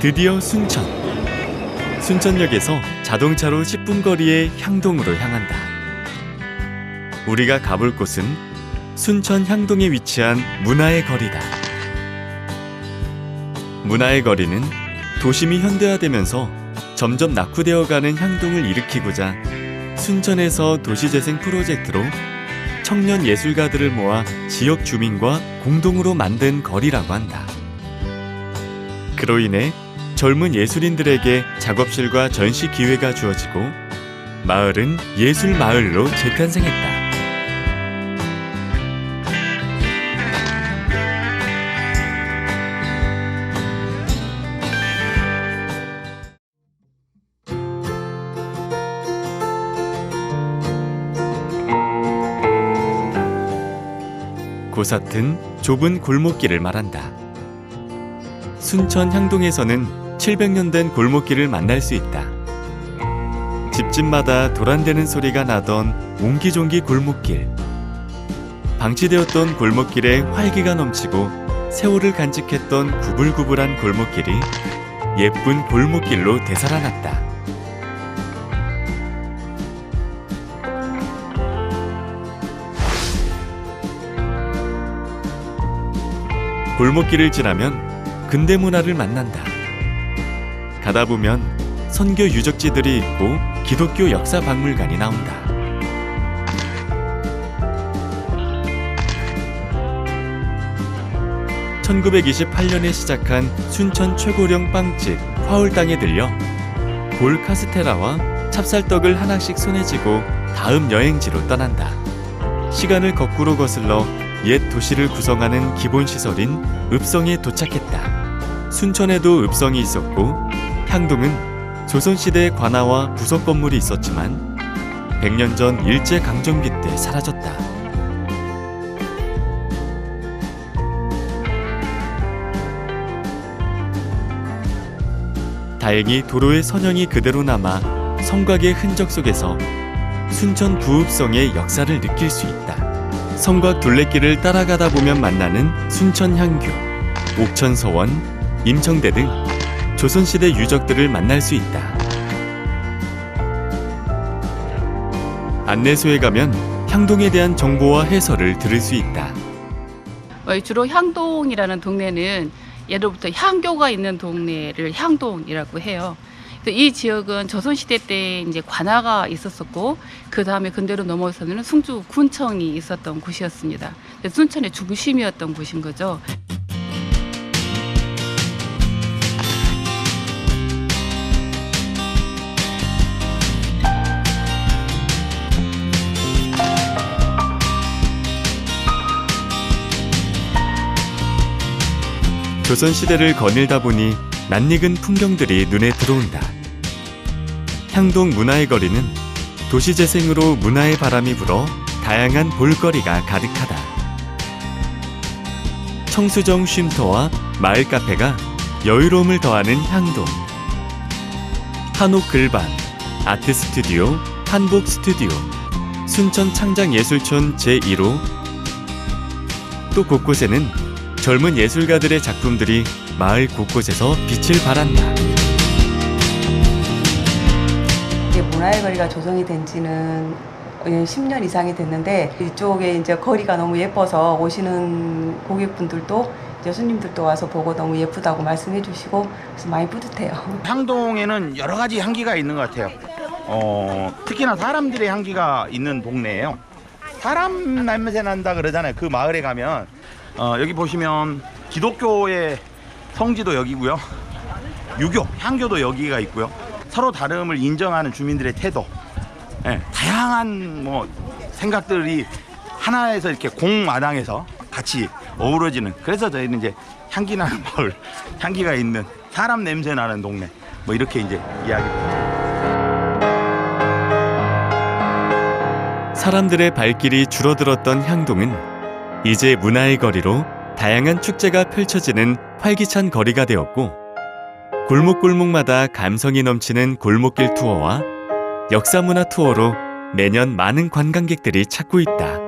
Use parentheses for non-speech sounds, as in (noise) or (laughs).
드디어 순천. 순천역에서 자동차로 10분 거리의 향동으로 향한다. 우리가 가볼 곳은 순천 향동에 위치한 문화의 거리다. 문화의 거리는 도심이 현대화되면서 점점 낙후되어가는 향동을 일으키고자 순천에서 도시재생 프로젝트로 청년 예술가들을 모아 지역 주민과 공동으로 만든 거리라고 한다. 그로 인해 젊은 예술인들에게 작업실과 전시 기회가 주어지고 마을은 예술 마을로 재탄생했다. 고사튼 좁은 골목길을 말한다. 순천 향동에서는 700년 된 골목길을 만날 수 있다. 집집마다 도란대는 소리가 나던 옹기종기 골목길. 방치되었던 골목길에 활기가 넘치고 세월을 간직했던 구불구불한 골목길이 예쁜 골목길로 되살아났다. 골목길을 지나면 근대 문화를 만난다. 가다 보면 선교 유적지들이 있고 기독교 역사 박물관이 나온다. (1928년에) 시작한 순천 최고령 빵집 화울땅에 들려 골 카스테라와 찹쌀떡을 하나씩 손에 쥐고 다음 여행지로 떠난다. 시간을 거꾸로 거슬러 옛 도시를 구성하는 기본 시설인 읍성에 도착했다. 순천에도 읍성이 있었고 향동은 조선시대 관아와 부속 건물이 있었지만 100년 전 일제 강점기 때 사라졌다. 다행히 도로의 선형이 그대로 남아 성곽의 흔적 속에서 순천 부읍성의 역사를 느낄 수 있다. 성곽 둘레길을 따라가다 보면 만나는 순천향교, 옥천서원, 임청대 등 조선시대 유적들을 만날 수 있다. 안내소에 가면 향동에 대한 정보와 해설을 들을 수 있다. 어, 주로 향동이라는 동네는 예로부터 향교가 있는 동네를 향동이라고 해요. 이 지역은 조선시대 때 이제 관아가 있었었고 그 다음에 근대로 넘어서는 승주 군청이 있었던 곳이었습니다. 순천의 중심이었던 곳인 거죠. 조선시대를 거닐다 보니 낯익은 풍경들이 눈에 들어온다. 향동 문화의 거리는 도시재생으로 문화의 바람이 불어 다양한 볼거리가 가득하다. 청수정 쉼터와 마을 카페가 여유로움을 더하는 향동. 한옥 글반, 아트 스튜디오, 한복 스튜디오, 순천 창작예술촌 제1호. 또 곳곳에는 젊은 예술가들의 작품들이 마을 곳곳에서 빛을 발한다. 이게 문화의 거리가 조성이 된 지는 10년 이상이 됐는데 이쪽에 이제 거리가 너무 예뻐서 오시는 고객분들도 이제 손님들도 와서 보고 너무 예쁘다고 말씀해 주시고 그래서 많이 뿌듯해요. (laughs) 향동에는 여러 가지 향기가 있는 것 같아요. 어, 특히나 사람들의 향기가 있는 동네예요. 사람 냄새 난다 그러잖아요. 그 마을에 가면 어, 여기 보시면 기독교의 성지도 여기고요. 유교, 향교도 여기가 있고요. 서로 다름을 인정하는 주민들의 태도, 예, 다양한 뭐 생각들이 하나에서 이렇게 공마당에서 같이 어우러지는. 그래서 저희는 이제 향기 나는 마을, (laughs) 향기가 있는 사람 냄새 나는 동네, 뭐 이렇게 이제 이야기. 사람들의 발길이 줄어들었던 향동은 이제 문화의 거리로 다양한 축제가 펼쳐지는 활기찬 거리가 되었고 골목골목마다 감성이 넘치는 골목길 투어와 역사문화 투어로 매년 많은 관광객들이 찾고 있다.